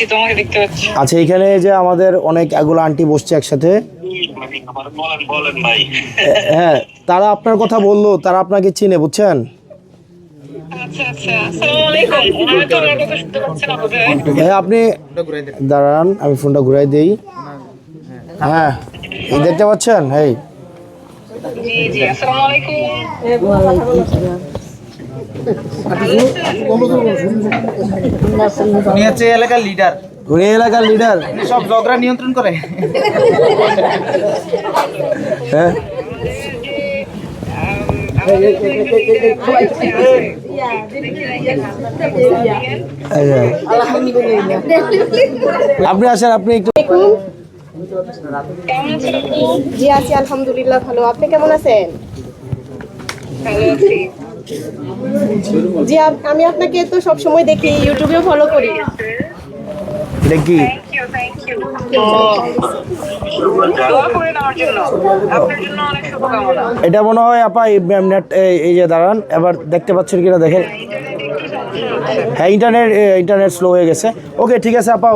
পাচ্ছি তোমাকে দেখতে পাচ্ছি। আচ্ছা এখানে যে আমাদের অনেক এগুলো আন্টি বসছে একসাথে। বলেন বলেন ভাই এ- হ্যাঁ তারা আপনার কথা বলল তারা আপনাকে চিনে বুঝছেন? আচ্ছা আচ্ছা হ্যাঁ আপনি দাঁড়ান আমি ফোনটা ঘুরাই দিই। হ্যাঁ দেখতে পাচ্ছেন? এই। উনি হচ্ছে এলাকার লিডার উনি এলাকার লিডার সব ঝগড়া নিয়ন্ত্রণ করে। হ্যাঁ। এই আপনি আসেন আপনি একটু কেমন আছেন আপু জি আছি আলহামদুলিল্লাহ ভালো। আপনি কেমন আছেন? জি আমি আপনাকে তো সব সময় দেখি, ইউটিউবেও ফলো করি। শুভকামনা এটা মনে হয় আপা, এই যে দাঁড়ান, এবার দেখতে পাচ্ছেন কিনা দেখেন। হ্যাঁ ইন্টারনেট ইন্টারনেট স্লো হয়ে গেছে। ওকে ঠিক আছে আপা